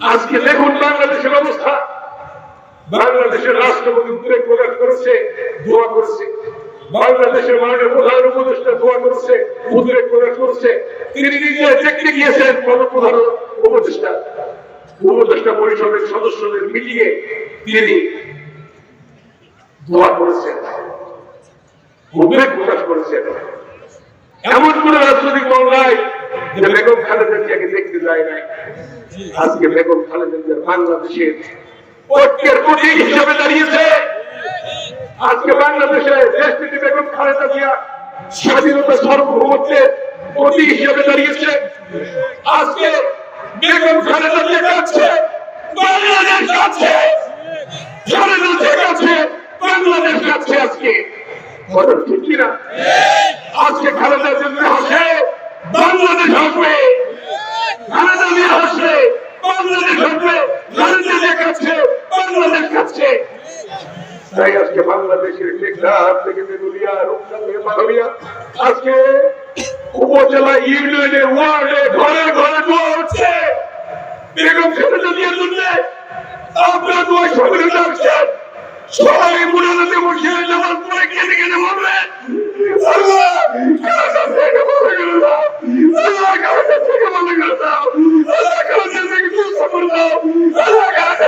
আজকে দেখুন বাংলাদেশের অবস্থা। বাংলাদেশের রাষ্ট্রপতি উদ্বেগ প্রকাশ করেছে, দোয়া করেছে। বাংলাদেশের মাননীয় প্রধান উপদেষ্টা দোয়া করেছে উদ্বেগ প্রকাশ করেছে। তিনি দেখতে গিয়েছেন প্রধান উপদেষ্টা। উপদেষ্টা পরিষদের সদস্যদের মিটিংয়ে তিনি দোয়া করেছেন। উদ্বেগ প্রকাশ করেছেন। এমন কোন রাজনৈতিক দল যে বেগম খালেদা জিয়াকে দেখতে যায় নাই। আজকে বেগম খালেদা জিয়া বাংলাদেশের ঐক্যের প্রতীক হিসেবে দাঁড়িয়েছে। আজকে বাংলাদেশে দেশটিতে বেগম খালেদা জিয়া স্বাধীনতা সার্বভৌমত্বের প্রতীক হিসেবে দাঁড়িয়েছে। আজকে বেগম খালেদা জিয়া কাছে, বাংলাদেশ কাছে, খালেদা জিয়া কাছে, বাংলাদেশ কাছে আজকে। ঠিক কিনা? আজকে খালেদা জিয়া হাসে। হাসবে বাংলাদেশ তাই আজকে বাংলাদেশের থেকে বেগুলিয়া মাধবিয়া আজকে উপজেলা ওয়ার্ডে ঘরে ঘরে দোয়া বেগম খালেদা জিয়ার জন্য আপনারা দোয়া সবাই রাখছেন সবাই বসে পড়ে কেঁদে কেঁদে বলবেন আল্লাহ খালেদা থেকে বলে গেল দাও আল্লাহ খালেদা থেকে বলে গেল দাও আল্লাহ খালেদা থেকে সুস্থ করে দাও আল্লাহ খালেদা থেকে সুস্থ করে দাও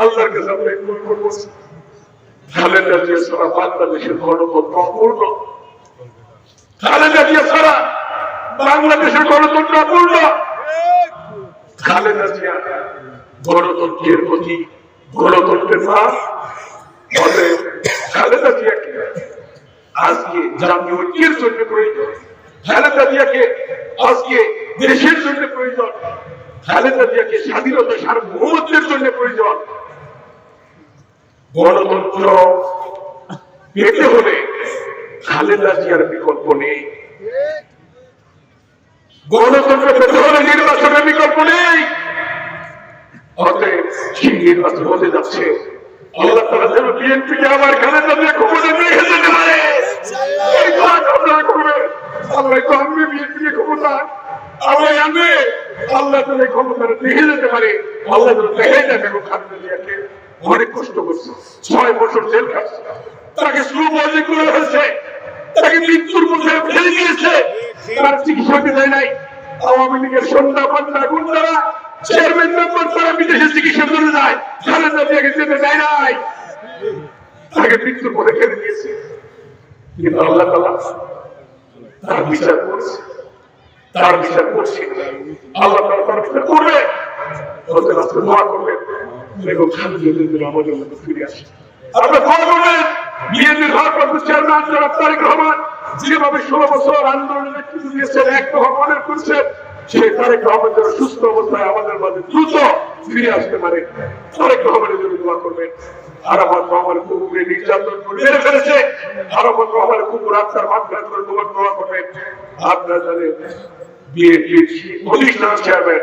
আল্লাহর কাছে আমরা করব। খালেদা জিয়া ছাড়া বাংলাদেশের গণতন্ত্র অপূর্ণ। খালেদা জিয়া ছাড়া বাংলাদেশের গণতন্ত্র অপূর্ণ। খালেদা জিয়া গণতন্ত্রের প্রতি গণতন্ত্রের মা অতএব খালেদা জিয়াকে আজকে জাতীয় ঐক্যের জন্য প্রয়োজন, খালেদা জিয়াকে আজকে দেশের জন্য প্রয়োজন, খালেদা জিয়াকে স্বাধীনতা সার্বভৌমত্বের জন্য প্রয়োজন গণতন্ত্র পেতে হলে খালেদা জিয়ার বিকল্প নেই। গণতন্ত্র পেতে হলে নির্বাচনের বিকল্প নেই। আল্লাহ তারা যেন বিএনপিকে আবার ক্ষমতা নিয়ে যেতে পারে। আল্লাহ তো ক্ষমতা আল্লাহ আনবে যেতে পারে। আল্লাহ যেন দেখে যাবে খালেদা জিয়াকে অনেক কষ্ট করছে। ছয় বছর জেল খাচ্ছে। তাকে স্লো বয়সে করে হয়েছে। তাকে মৃত্যুর মুখে ফেলে দিয়েছে। তার চিকিৎসা দেয় নাই। আওয়ামী লীগের সন্ধ্যা পান্ডা গুন্ডারা চেয়ারম্যান মেম্বার তারা বিদেশে চিকিৎসা করে যায়। খালেদা জিয়াকে যেতে দেয় নাই। তাকে মৃত্যুর পরে ফেলে দিয়েছে। কিন্তু আল্লাহ তালা তার বিচার করছে। তার বিচার করছে। আল্লাহ তালা তার বিচার করবে। দোয়া করবেন বেগম খালেদা আমাদের মধ্যে ফিরে আসে। আপনারা দোয়া বিএনপির ভারপ্রাপ্ত চেয়ারম্যান জনাব তারেক রহমান যেভাবে ষোলো বছর আন্দোলনের নেতৃত্ব দিয়েছেন, এক দফা করছেন, সেই তারেক রহমান যেন সুস্থ অবস্থায় আমাদের মাঝে দ্রুত ফিরে আসতে পারে। তারেক রহমানের জন্য দোয়া করবেন। আরাফাত রহমান কুকুরে নির্যাতন করে মেরে ফেলেছে। আরাফাত রহমান কুকুর আত্মার মাধ্যমে করে দোয়া করবেন। আপনারা জানেন চেয়ারম্যান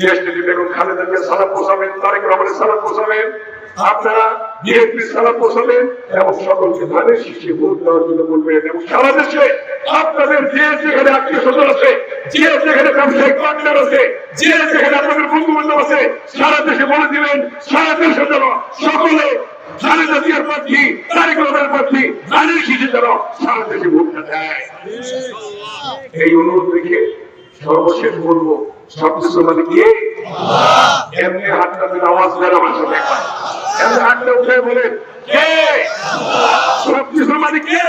নেত্রী বেগম খালেদা জিয়া সালাম পোষাবেন, তারেক রহমানের সালাম পোষাবেন, আপনারা সারা দেশে সারা বলে দিবেন, সারা দেশে যেন সকলে খালেদা জিয়ার প্রার্থী, তারেক রহমানের প্রার্থী, ধানের শীর্ষে যেন সারা দেশে ভোটটা দেয়। এই অনুরোধ রেখে সর্বশেষ বলব সবকিছু মানে কি? এমনি হাতটা দিন আওয়াজ দেন আমার সাথে। এমনি হাতটা উঠে বলেন কে? সবকিছুর মানে কে?